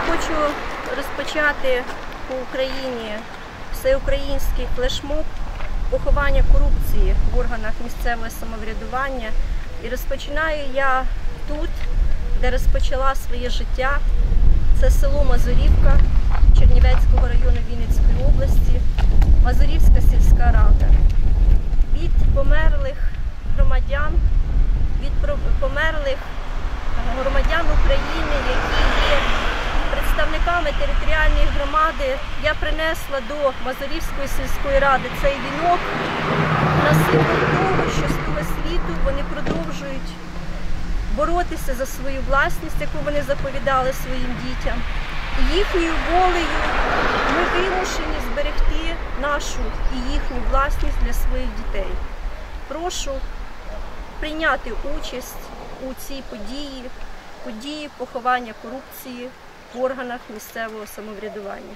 Хочу розпочати по Україні всеукраїнський флешмоб поховання корупції в органах місцевого самоврядування. І розпочинаю я тут, де розпочала своє життя. Це село Мазурівка Чернівецького району Вінницької області, Мазурівська сільська рада. Від померлих громадян, від померлих громадян України, які є представниками територіальної громади, я принесла до Мазурівської сільської ради цей вінок на символ того, що з світу вони продовжують боротися за свою власність, яку вони заповідали своїм дітям. І їхньою волею ми вимушені зберегти нашу і їхню власність для своїх дітей. Прошу прийняти участь у цій події, події поховання корупції в органах місцевого самоврядування.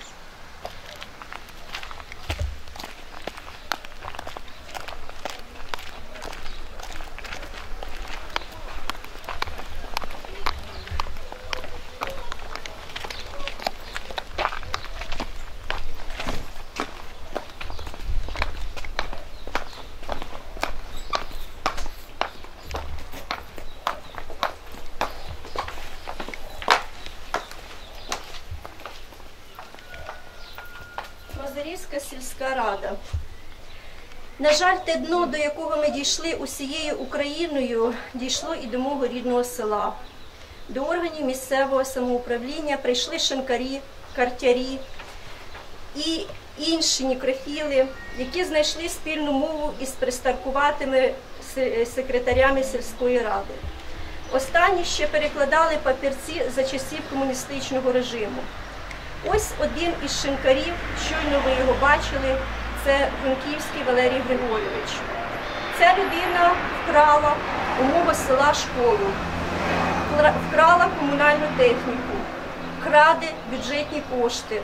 Мазарівська сільська рада. На жаль, те дно, до якого ми дійшли усією Україною, дійшло і до мого рідного села. До органів місцевого самоуправління прийшли шинкарі, картярі і інші нікрофіли, які знайшли спільну мову із пристаркуватими секретарями сільської ради. Останні ще перекладали папірці за часів комуністичного режиму. Ось один із шинкарів, щойно ви його бачили, це Франківський Валерій Григорьович. Ця людина вкрала у мого села школу, вкрала комунальну техніку, краде бюджетні кошти,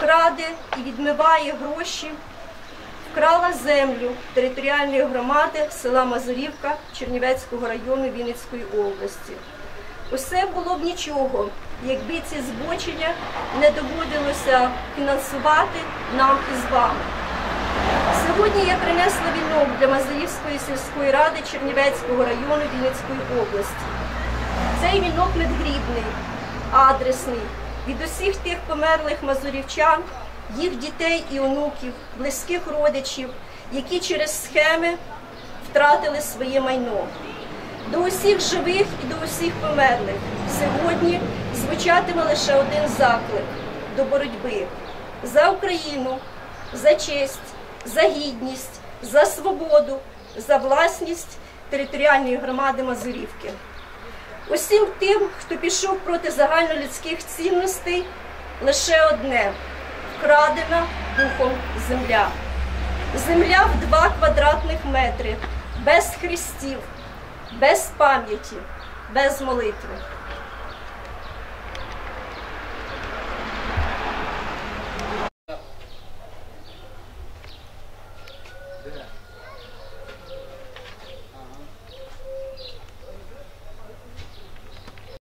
краде і відмиває гроші, вкрала землю територіальної громади села Мазурівка Чернівецького району Вінницької області. Усе було б нічого, якби ці збочення не доводилося фінансувати нам із вами. Сьогодні я принесла вінок для Мазаївської сільської ради Чернівецького району Вінницької області. Цей вінок надгрібний, адресний від усіх тих померлих мазурівчан, їх дітей і онуків, близьких родичів, які через схеми втратили своє майно. До усіх живих і до усіх померлих сьогодні звучатиме лише один заклик до боротьби за Україну, за честь, за гідність, за свободу, за власність територіальної громади Мазурівки. Усім тим, хто пішов проти загальнолюдських цінностей, лише одне вкрадена духом земля. Земля в два квадратних метри, без хрестів, без пам'яті, без молитви. Yeah.